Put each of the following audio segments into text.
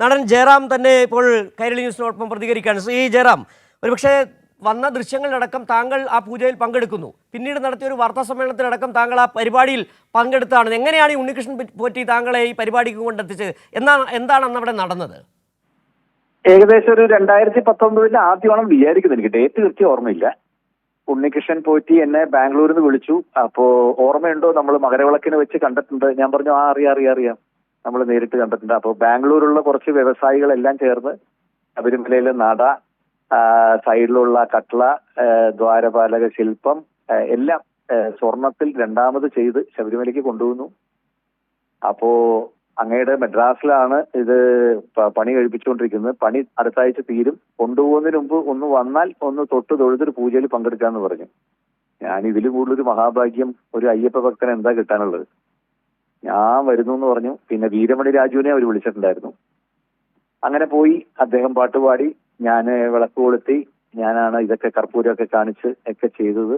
നടൻ ജയറാം തന്നെ ഇപ്പോൾ കൈരളി ന്യൂസിനോടൊപ്പം പ്രതികരിക്കുകയാണ്. ശ്രീ ജയറാം ഒരുപക്ഷെ വന്ന ദൃശ്യങ്ങളിലടക്കം താങ്കൾ ആ പൂജയിൽ പങ്കെടുക്കുന്നു. പിന്നീട് നടത്തിയ ഒരു വാർത്താ സമ്മേളനത്തിലടക്കം താങ്കൾ ആ പരിപാടിയിൽ പങ്കെടുത്താണ്. എങ്ങനെയാണ് ഈ ഉണ്ണികൃഷ്ണൻ പോറ്റി താങ്കളെ ഈ പരിപാടിക്ക് കൊണ്ടെത്തിച്ചത്? എന്നാ എന്താണ് അന്ന് അവിടെ നടന്നത്? ഏകദേശം ഒരു രണ്ടായിരത്തി പത്തൊമ്പതിൽ ആദ്യമാണ് വിചാരിക്കുന്നത് എനിക്ക്. ഡേറ്റ് കൃത്യം ഓർമ്മയില്ല. ഉണ്ണികൃഷ്ണൻ പോറ്റി എന്നെ ബാംഗ്ലൂരിൽ നിന്ന് വിളിച്ചു. അപ്പോ ഓർമ്മയുണ്ടോ? നമ്മൾ മകരവിളക്കിന് വെച്ച് കണ്ടിട്ടുണ്ട്. ഞാൻ പറഞ്ഞു ആ അറിയാം അറിയാം അറിയാം. നമ്മൾ നേരിട്ട് കണ്ടിട്ടുണ്ട്. അപ്പോൾ ബാംഗ്ലൂരുള്ള കുറച്ച് വ്യവസായികളെല്ലാം ചേർന്ന് ശബരിമലയിലെ നട സൈഡിലുള്ള കട്ട്ള ദ്വാരപാലക ശില്പം എല്ലാം സ്വർണത്തിൽ രണ്ടാമത് ചെയ്ത് ശബരിമലയ്ക്ക് കൊണ്ടുവന്നു. അപ്പോ അങ്ങയുടെ മദ്രാസിലാണ് ഇത് പണി കഴിപ്പിച്ചുകൊണ്ടിരിക്കുന്നത്. പണി അടുത്ത ആഴ്ച തീരും. കൊണ്ടുപോകുന്നതിന് മുമ്പ് ഒന്ന് വന്നാൽ ഒന്ന് തൊട്ട് തൊഴുതൊരു പൂജയിൽ പങ്കെടുക്കാന്ന് പറഞ്ഞു. ഞാൻ ഇതിൽ കൂടുതലൊരു മഹാഭാഗ്യം ഒരു അയ്യപ്പ ഭക്തന് എന്താ കിട്ടാനുള്ളത്? ഞാൻ വരുന്നു എന്ന് പറഞ്ഞു. പിന്നെ വീരമണി രാജുവിനെ അവർ വിളിച്ചിട്ടുണ്ടായിരുന്നു. അങ്ങനെ പോയി അദ്ദേഹം പാട്ടുപാടി ഞാൻ വിളക്ക് കൊളുത്തി. ഞാനാണ് ഇതൊക്കെ കർപ്പൂരമൊക്കെ കാണിച്ച് ഒക്കെ ചെയ്തത്.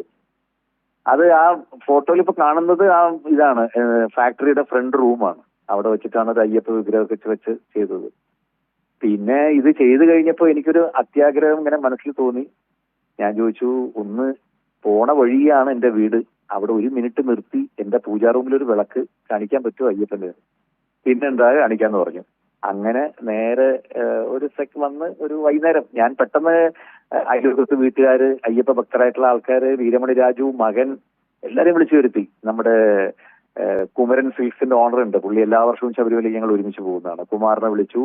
അത് ആ ഫോട്ടോയിൽ ഇപ്പൊ കാണുന്നത് ആ ഇതാണ്. ഫാക്ടറിയുടെ ഫ്രണ്ട് റൂമാണ്. അവിടെ വെച്ചിട്ടാണ് അത് അയ്യപ്പ വിഗ്രഹമൊക്കെ വെച്ച് ചെയ്തത്. പിന്നെ ഇത് ചെയ്തു കഴിഞ്ഞപ്പോൾ എനിക്കൊരു അത്യാഗ്രഹം ഇങ്ങനെ മനസ്സിൽ തോന്നി. ഞാൻ ചോദിച്ചു ഒന്ന് പോണ വഴിയാണ് എന്റെ വീട്. അവിടെ ഒരു മിനിറ്റ് നിർത്തി എന്റെ പൂജാ റൂമിൽ ഒരു വിളക്ക് കാണിക്കാൻ പറ്റുമോ അയ്യപ്പന്റെ പിന്നെന്താ കാണിക്കാന്ന് പറഞ്ഞു. അങ്ങനെ നേരെ ഒരു സെക് വന്ന് ഒരു വൈകുന്നേരം ഞാൻ പെട്ടെന്ന് അയൽവക്കത്ത് വീട്ടുകാര് അയ്യപ്പ ഭക്തരായിട്ടുള്ള ആൾക്കാര് വീരമണി രാജു മകൻ എല്ലാരെയും വിളിച്ചു വരുത്തി. നമ്മുടെ കുമരൻ സിൽക്സിന്റെ ഓണർ ഉണ്ട്. പുള്ളി എല്ലാ വർഷവും ശബരിമലയിൽ ഞങ്ങൾ ഒരുമിച്ച് പോകുന്നതാണ്. കുമാറിനെ വിളിച്ചു.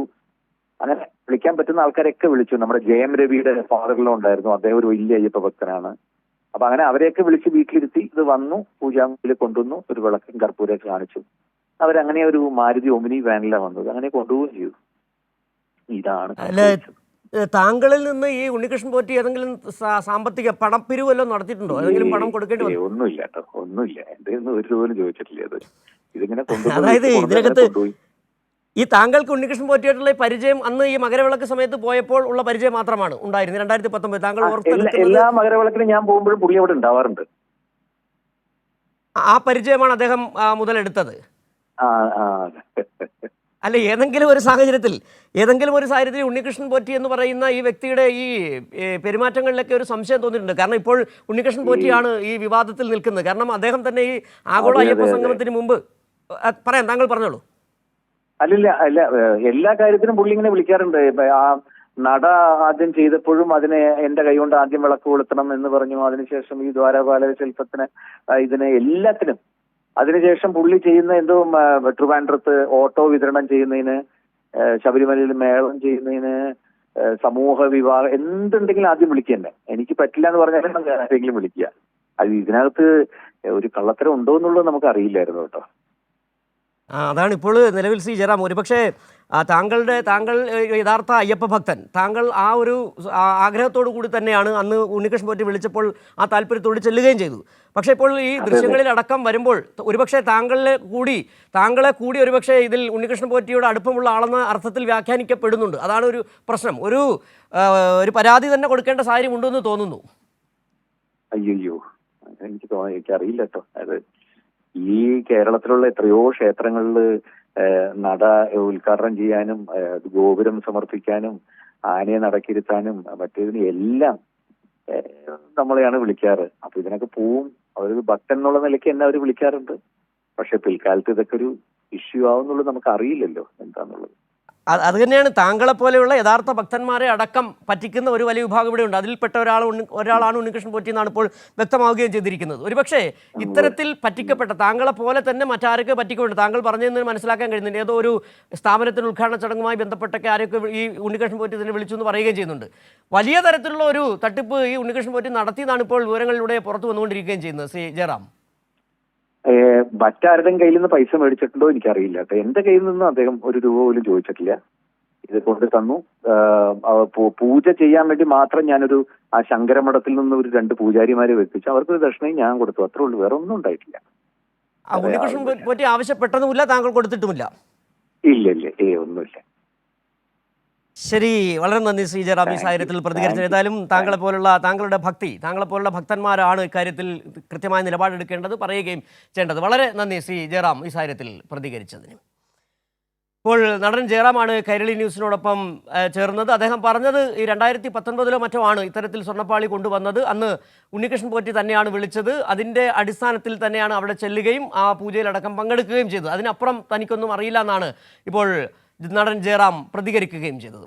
അങ്ങനെ വിളിക്കാൻ പറ്റുന്ന ആൾക്കാരൊക്കെ വിളിച്ചു. നമ്മുടെ ജയം രവിയുടെ ഫാദറിലോ ഉണ്ടായിരുന്നു. അദ്ദേഹം ഒരു വലിയ അയ്യപ്പ ഭക്തനാണ്. അപ്പൊ അങ്ങനെ അവരെയൊക്കെ വിളിച്ച് വീട്ടിലിരുത്തി ഇത് വന്നു പൂജാമുറിയിൽ കൊണ്ടുവന്നു ഒരു വിളക്കും കർപ്പൂരമൊക്കെ കാണിച്ചു. അവരങ്ങനെ ഒരു മാരുതി ഒമിനി വാനിലാണ് വന്നത്. അങ്ങനെ കൊണ്ടുപോവുകയും ചെയ്തു. ഇതാണ് താങ്കളിൽ നിന്ന് ഈ ഉണ്ണികൃഷ്ണൻ പോറ്റി ഏതെങ്കിലും സാമ്പത്തിക പണപ്പിരിവ് വല്ലതും നടത്തിയിട്ടുണ്ടോ? ഏതെങ്കിലും പണം കൊടുക്കേണ്ടി വന്നു? ഒന്നുമില്ല കേട്ടോ. ഒന്നുമില്ല. എന്റെ ഒന്നും ഒരു പോലും ചോദിച്ചിട്ടില്ല അത്. ഇതിങ്ങനെ അതായത് ഇതിനകത്ത്. ഈ താങ്കൾക്ക് ഉണ്ണികൃഷ്ണൻ പോറ്റിയായിട്ടുള്ള ഈ പരിചയം അന്ന് ഈ മകരവിളക്ക് സമയത്ത് പോയപ്പോൾ ഉള്ള പരിചയം മാത്രമാണ് ഉണ്ടായിരുന്നത്. രണ്ടായിരത്തി പത്തൊമ്പത്. താങ്കൾ എല്ലാ- മകരവിളക്കിനും ഞാൻ പോകുമ്പോഴും പുള്ളി അവിടെ ഉണ്ടാവാറുണ്ട്. ആ പരിചയമാണ് അദ്ദേഹം മുതലെടുത്തത്. അല്ല ഏതെങ്കിലും ഒരു സാഹചര്യത്തിൽ ഏതെങ്കിലും ഒരു സാഹചര്യത്തിൽ ഉണ്ണികൃഷ്ണൻ പോറ്റി എന്ന് പറയുന്ന ഈ വ്യക്തിയുടെ ഈ പെരുമാറ്റങ്ങളിലൊക്കെ ഒരു സംശയം തോന്നിയിട്ടുണ്ട്. കാരണം ഇപ്പോൾ ഉണ്ണികൃഷ്ണൻ പോറ്റിയാണ് ഈ വിവാദത്തിൽ നിൽക്കുന്നത്. കാരണം അദ്ദേഹം തന്നെ ഈ ആഗോള അയ്യപ്പ. സംഗമത്തിന് മുമ്പ് പറയാം താങ്കൾ പറഞ്ഞോളൂ. അല്ലില്ല അല്ല എല്ലാ കാര്യത്തിനും പുള്ളി ഇങ്ങനെ വിളിക്കാറുണ്ട്. ആ നട ആദ്യം ചെയ്തപ്പോഴും അതിനെ എന്റെ കൈകൊണ്ട് ആദ്യം വിളക്ക് കൊളുത്തണം എന്ന് പറഞ്ഞു. അതിനുശേഷം ഈ ദ്വാരപാല ശില്പത്തിന് ഇതിനെ എല്ലാത്തിനും. അതിനുശേഷം പുള്ളി ചെയ്യുന്ന എന്തോ ട്രിവാൻഡ്രത്ത് ഓട്ടോ വിതരണം ചെയ്യുന്നതിന് ശബരിമലയിൽ മേളം ചെയ്യുന്നതിന് സമൂഹ വിവാഹം എന്തുണ്ടെങ്കിലും ആദ്യം വിളിക്കുക എനിക്ക് പറ്റില്ല എന്ന് പറഞ്ഞാൽ ആരെങ്കിലും വിളിക്കുക. അത് ഇതിനകത്ത് ഒരു കള്ളത്തരം ഉണ്ടോ എന്നുള്ളത് നമുക്ക് അറിയില്ലായിരുന്നു കേട്ടോ. അതാണ് ഇപ്പോൾ നിലവിൽ സി ജയറാം ഒരുപക്ഷെ താങ്കളുടെ താങ്കൾ യഥാർത്ഥ അയ്യപ്പ ഭക്തൻ താങ്കൾ ആ ഒരു ആഗ്രഹത്തോടു കൂടി തന്നെയാണ് അന്ന് ഉണ്ണികൃഷ്ണൻ പോറ്റി വിളിച്ചപ്പോൾ ആ താല്പര്യത്തോട് ചെല്ലുകയും ചെയ്തു. പക്ഷേ ഇപ്പോൾ ഈ ദൃശ്യങ്ങളിൽ അടക്കം വരുമ്പോൾ ഒരുപക്ഷെ താങ്കളിൽ കൂടി താങ്കളെ കൂടി ഒരുപക്ഷെ ഇതിൽ ഉണ്ണികൃഷ്ണൻ പോറ്റിയോട് അടുപ്പമുള്ള ആളെന്ന അർത്ഥത്തിൽ വ്യാഖ്യാനിക്കപ്പെടുന്നുണ്ട്. അതാണ് ഒരു പ്രശ്നം. ഒരു ഒരു പരാതി തന്നെ കൊടുക്കേണ്ട സാഹചര്യം ഉണ്ടെന്ന് തോന്നുന്നു. അയ്യോ എനിക്ക് തോന്നി എനിക്ക് അറിയില്ല കേട്ടോ. അത് ഈ കേരളത്തിലുള്ള എത്രയോ ക്ഷേത്രങ്ങളിൽ നട ഉദ്ഘാടനം ചെയ്യാനും ഗോപുരം സമർപ്പിക്കാനും ആനയെ നടക്കിരുത്താനും മറ്റേതിന് എല്ലാം നമ്മളെയാണ് വിളിക്കാറ്. അപ്പൊ ഇതിനൊക്കെ പോവും. അവരൊരു ഭക്തൻ എന്നുള്ള നിലയ്ക്ക് എന്നെ അവർ വിളിക്കാറുണ്ട്. പക്ഷെ പിൽക്കാലത്ത് ഇതൊക്കെ ഒരു ഇഷ്യൂ ആവുന്നുള്ളത് നമുക്ക് അറിയില്ലല്ലോ. അത് തന്നെയാണ് താങ്കളെ പോലെയുള്ള യഥാർത്ഥ ഭക്തന്മാരെ അടക്കം പറ്റിക്കുന്ന ഒരു വലിയ വിഭാഗം ഇവിടെ ഉണ്ട്. അതിൽപ്പെട്ട ഒരാൾ ഒരാളാണ് ഉണ്ണികൃഷ്ണൻ പോറ്റി എന്നാണ് ഇപ്പോൾ വ്യക്തമാവുകയും ചെയ്തിരിക്കുന്നത്. ഒരുപക്ഷേ ഇത്തരത്തിൽ പറ്റിക്കപ്പെട്ട താങ്കളെ പോലെ തന്നെ മറ്റാരൊക്കെ പറ്റിക്കപ്പെട്ടു താങ്കൾ പറഞ്ഞതെന്ന് മനസ്സിലാക്കാൻ കഴിയുന്നുണ്ട്. ഏതോ ഒരു സ്ഥാപനത്തിന് ഉദ്ഘാടന ചടങ്ങുമായി ബന്ധപ്പെട്ടൊക്കെ ആരൊക്കെ ഈ ഉണ്ണികൃഷ്ണൻ പോറ്റി തന്നെ വിളിച്ചു എന്ന് പറയുകയും ചെയ്യുന്നുണ്ട്. വലിയ തരത്തിലുള്ള ഒരു തട്ടിപ്പ് ഈ ഉണ്ണികൃഷ്ണൻ പോറ്റി നടത്തിയതാണ് ഇപ്പോൾ വിവരങ്ങളിലൂടെ പുറത്തു വന്നുകൊണ്ടിരിക്കുകയും ചെയ്യുന്നത്. ശ്രീ ജയറാം. മറ്റാരുടെയും കയ്യിൽ നിന്ന് പൈസ മേടിച്ചിട്ടുണ്ടോ എനിക്കറിയില്ല. കേട്ടോ എന്റെ കയ്യിൽ നിന്ന് അദ്ദേഹം ഒരു രൂപ പോലും ചോദിച്ചിട്ടില്ല. ഇത് കൊണ്ട് തന്നു. പൂജ ചെയ്യാൻ വേണ്ടി മാത്രം ഞാനൊരു ആ ശങ്കരമഠത്തിൽ നിന്ന് ഒരു രണ്ട് പൂജാരിമാരെ വെപ്പിച്ചു. അവർക്കൊരു ദക്ഷിണയും ഞാൻ കൊടുത്തു. അത്രേ ഉള്ളൂ. വേറെ ഒന്നും ഉണ്ടായിട്ടില്ല. ആ ഉണ്ണികൃഷ്ണൻ പോറ്റി ആവശ്യപ്പെട്ടതുമില്ല താങ്കൾ കൊടുത്തിട്ടുമില്ല? ഇല്ല ഇല്ല. ഏ ഒന്നുമില്ല. ശരി വളരെ നന്ദി ശ്രീ ജയറാം ഈ സാഹചര്യത്തിൽ പ്രതികരിച്ചത് ഏതായാലും താങ്കളെ പോലുള്ള താങ്കളുടെ ഭക്തി താങ്കളെ പോലുള്ള ഭക്തന്മാരാണ് ഇക്കാര്യത്തിൽ കൃത്യമായ നിലപാടെടുക്കേണ്ടത് പറയുകയും ചെയ്യേണ്ടത്. വളരെ നന്ദി ശ്രീ ജയറാം ഈ സാഹചര്യത്തിൽ പ്രതികരിച്ചതിന്. ഇപ്പോൾ നടൻ ജയറാമാണ് കൈരളി ന്യൂസിനോടൊപ്പം ചേർന്നത്. അദ്ദേഹം പറഞ്ഞത് ഈ രണ്ടായിരത്തി പത്തൊൻപതിലോ മറ്റോ ആണ് ഇത്തരത്തിൽ സ്വർണപ്പാളി കൊണ്ടുവന്നത്. അന്ന് ഉണ്ണികൃഷ്ണൻ പോറ്റി തന്നെയാണ് വിളിച്ചത്. അതിന്റെ അടിസ്ഥാനത്തിൽ തന്നെയാണ് അവിടെ ചെല്ലുകയും ആ പൂജയിലടക്കം പങ്കെടുക്കുകയും ചെയ്തത്. അതിനപ്പുറം തനിക്കൊന്നും അറിയില്ല എന്നാണ് ഇപ്പോൾ നടൻ ജയറാം പ്രതികരിക്കുകയും ചെയ്തത്.